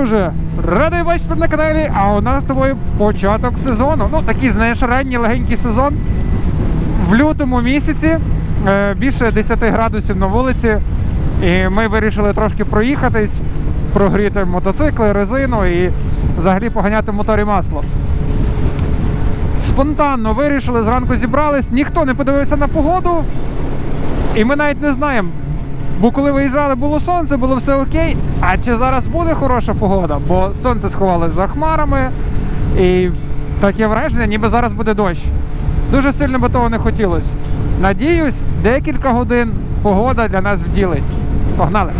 друже! Радий бачити на каналі, а у нас з тобою початок сезону. Ну, такий, знаєш, ранній легенький сезон. В лютому місяці е, більше 10 градусів на вулиці. І ми вирішили трошки проїхатись, прогріти мотоцикли, резину і взагалі поганяти мотор і масло. Спонтанно вирішили, зранку зібрались, ніхто не подивився на погоду. І ми навіть не знаємо. Бо коли виїжджали, було сонце, було все окей. А чи зараз буде хороша погода? Бо сонце сховалося за хмарами, і таке враження, ніби зараз буде дощ. Дуже сильно би того не хотілося. Надіюсь, декілька годин погода для нас вділить. Погнали!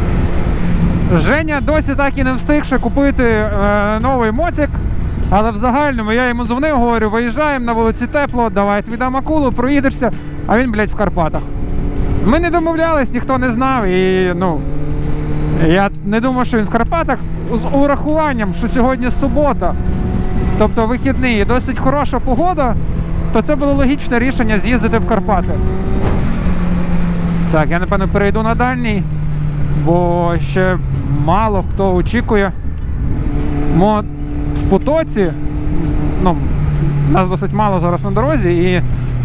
Женя досі так і не встиг ще купити е, новий мотик. Але в загальному я йому дзвонив, говорю, виїжджаємо на вулиці тепло, давай я тобі дам акулу, проїдешся, а він, блядь, в Карпатах. Ми не домовлялись, ніхто не знав. І ну я не думав, що він в Карпатах з урахуванням, що сьогодні субота, тобто вихідний, і досить хороша погода, то це було логічне рішення з'їздити в Карпати. Так, я напевно перейду на дальній, бо ще мало хто очікує. Мо в потоці, ну, нас досить мало зараз на дорозі, і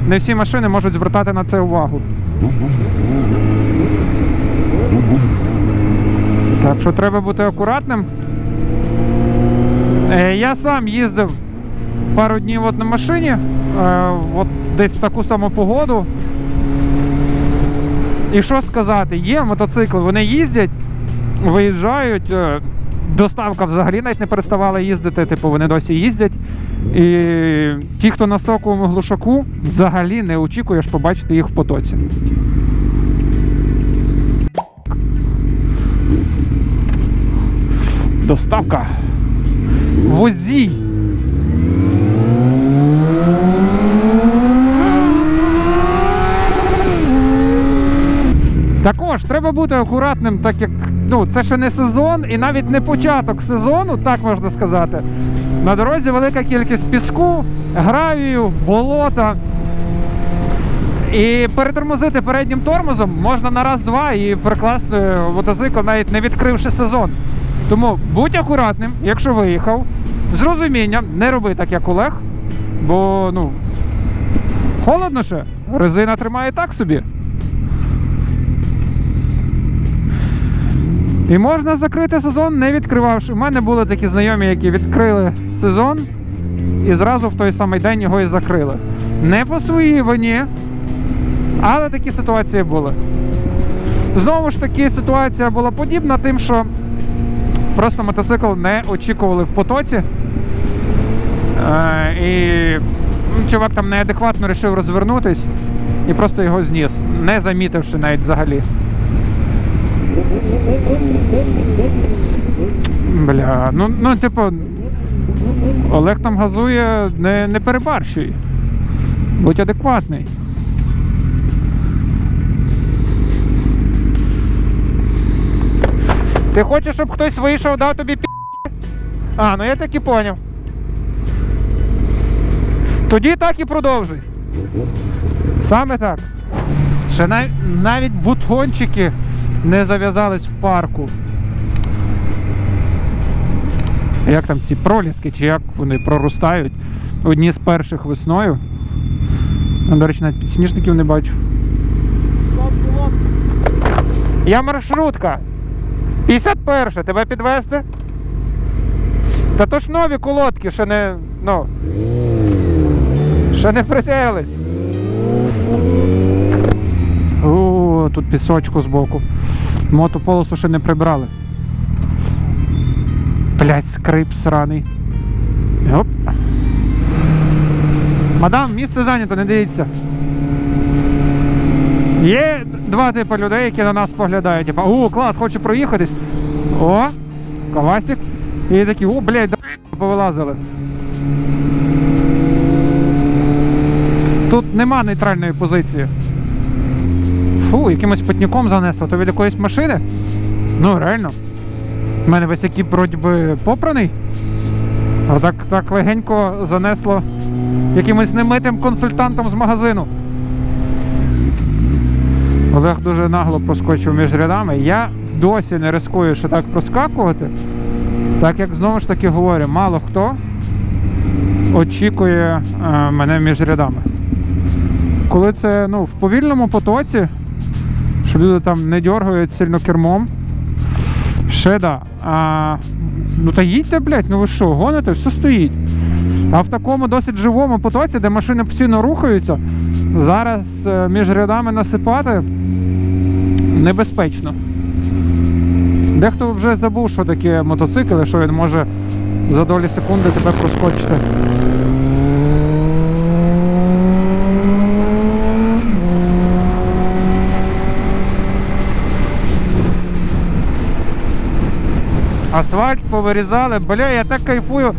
не всі машини можуть звертати на це увагу. Так що треба бути акуратним. Е, Я сам їздив пару днів от на машині, е, от десь в таку саму погоду. І що сказати, є мотоцикли, вони їздять, виїжджають. Доставка взагалі навіть не переставала їздити, типу вони досі їздять. І ті, хто на стоковому глушаку, взагалі не очікуєш побачити їх в потоці. Доставка. Возій. Також треба бути акуратним, так як ну, це ще не сезон і навіть не початок сезону, так можна сказати. На дорозі велика кількість піску, гравію, болота. І перетормозити переднім тормозом можна на раз-два і прикласти мотоцикл, навіть не відкривши сезон. Тому будь акуратним, якщо виїхав, з розумінням, не роби так, як Олег, бо ну, холодно ще, резина тримає так собі. І можна закрити сезон, не відкривавши. У мене були такі знайомі, які відкрили сезон і зразу в той самий день його і закрили. Не по своїй вині, але такі ситуації були. Знову ж таки, ситуація була подібна, тим, що просто мотоцикл не очікували в потоці. Е, і ну, чувак там неадекватно вирішив розвернутись і просто його зніс, не замітивши навіть взагалі. Бля, ну, ну типу, Олег там газує, не, не перебарщуй. Будь адекватний. Ти хочеш, щоб хтось вийшов, дав тобі пі. А, ну я так і поняв. Тоді так і продовжуй. Саме так. Ще нав... навіть бутончики не зав'язались в парку. Як там ці проліски, чи як вони проростають? Одні з перших весною. До речі, навіть підсніжників не бачу. Я маршрутка. 51 тебе підвести? Та то ж нові колодки, ще не. ну. Ще не притерлись. Пісочку збоку. Мотополосу ще не прибрали. Блять, скрип сраний. Оп. Мадам, місце зайнято, не дивіться. Є два типи людей, які на нас поглядають. Типа, о, клас, хочу проїхатись. О, ковасик. І такі, о, блядь, да повилазили. Тут нема нейтральної позиції. Фу, якимось потніком занесло, то від якоїсь машини. Ну, реально. У мене весь екіп вроді би попраний. А так, так легенько занесло якимось немитим консультантом з магазину. Олег дуже нагло проскочив між рядами. Я досі не рискую ще так проскакувати. Так як знову ж таки говорю, мало хто очікує е, мене між рядами. Коли це ну, в повільному потоці, що люди там не дергають сильно кермом, ще да. А, ну та їдьте, блядь, ну ви що, гоните, все стоїть. А в такому досить живому потоці, де машини постійно рухаються, зараз е, між рядами насипати небезпечно. Дехто вже забув, що таке мотоцикл, і що він може за долі секунди тебе проскочити. Асфальт повирізали. Бля, я так кайфую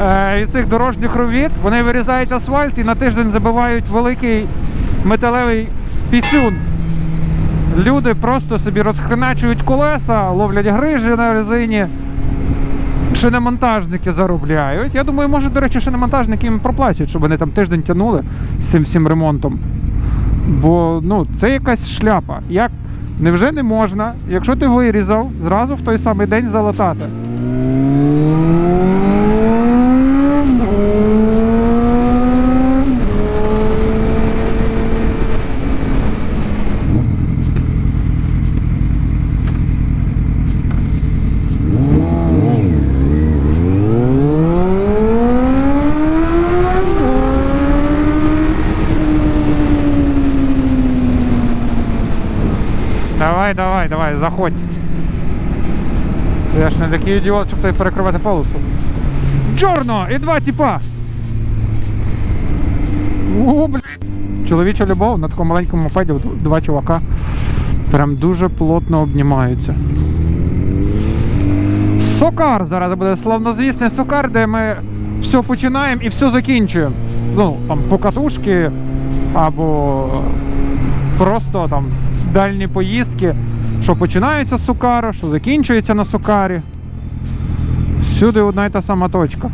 е, від цих дорожніх робіт. Вони вирізають асфальт і на тиждень забивають великий металевий пісюн. Люди просто собі розхреначують колеса, ловлять грижі на резині. Шиномонтажники заробляють. Я думаю, може, до речі, шиномонтажники їм проплатять, щоб вони там тиждень тягнули з цим всім ремонтом. Бо ну, це якась шляпа. Як невже не можна, якщо ти вирізав, зразу в той самий день залатати? Давай, давай, давай, заходь. Я ж не такий ідіот, щоб тобі перекривати полосу. Чорно! І два тіпа! О. Чоловіча любов на такому маленькому мопеді два чувака. Прям дуже плотно обнімаються. Сокар зараз буде славнозвісний сокар, де ми все починаємо і все закінчуємо. Ну, там покатушки або просто там дальні поїздки, що починаються з Сукара, що закінчується на Сукарі. Всюди одна й та сама точка.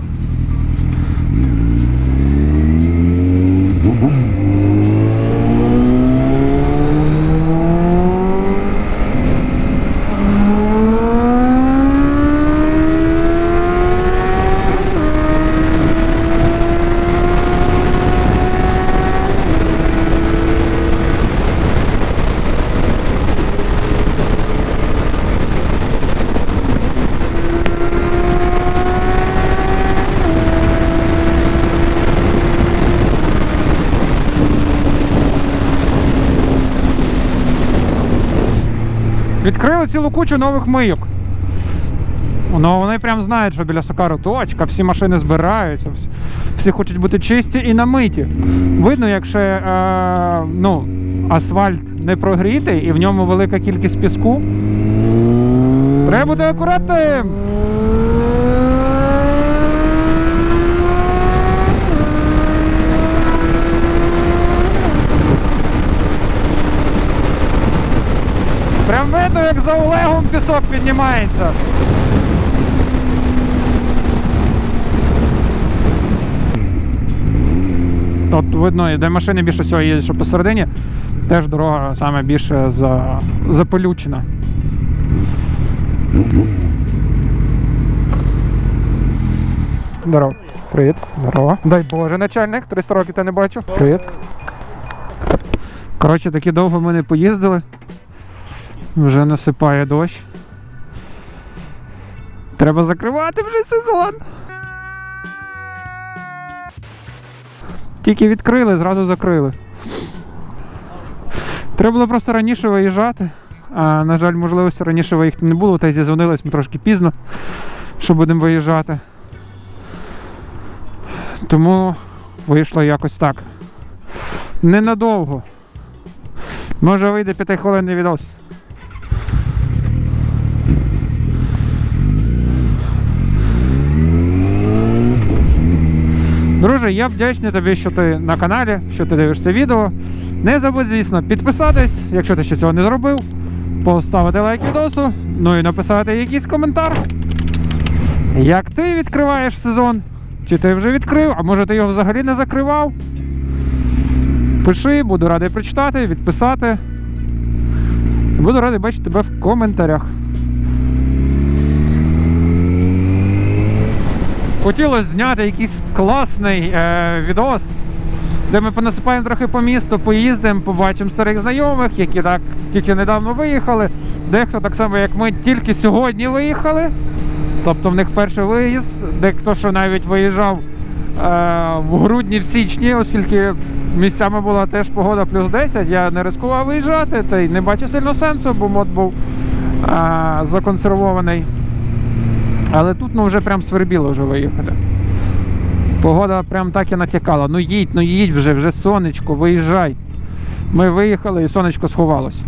Відкрили цілу кучу нових мийок. Ну, вони прям знають, що біля Сокару точка, всі машини збираються, всі, всі хочуть бути чисті і намиті. Видно, якщо е, ну, асфальт не прогрітий і в ньому велика кількість піску. Треба бути акуратним. Прям видно, як за Олегом пісок піднімається. От видно, де машини більше всього їздять, що посередині, теж дорога саме більше за, запелючена. Здорово. Привіт. Здорово. Дай Боже, начальник, 300 років тебе не бачу. Привіт. Коротше, таки довго ми не поїздили. Вже насипає дощ. Треба закривати вже сезон. Тільки відкрили, зразу закрили. Треба було просто раніше виїжджати. А, на жаль, можливості раніше виїхати не було, та й зізвонились ми трошки пізно, що будемо виїжджати. Тому вийшло якось так. Ненадовго. Може вийде п'ятихвилинний відос. Друже, я вдячний тобі, що ти на каналі, що ти дивишся відео. Не забудь, звісно, підписатись, якщо ти ще цього не зробив, поставити лайк відосу, ну і написати якийсь коментар. Як ти відкриваєш сезон? Чи ти вже відкрив, а може ти його взагалі не закривав? Пиши, буду радий прочитати, відписати. Буду радий бачити тебе в коментарях. Хотілося зняти якийсь класний е, відос, де ми понасипаємо трохи по місту, поїздимо, побачимо старих знайомих, які так тільки недавно виїхали. Дехто так само, як ми, тільки сьогодні виїхали. Тобто в них перший виїзд, дехто що навіть виїжджав е, в грудні, в січні, оскільки місцями була теж погода плюс 10, я не ризикував виїжджати, та й не бачу сильно сенсу, бо мод був е, законсервований. Але тут ну вже прям свербіло вже виїхати. Погода прям так і натякала. Ну їдь, ну їдь вже, вже сонечко, виїжджай. Ми виїхали і сонечко сховалось.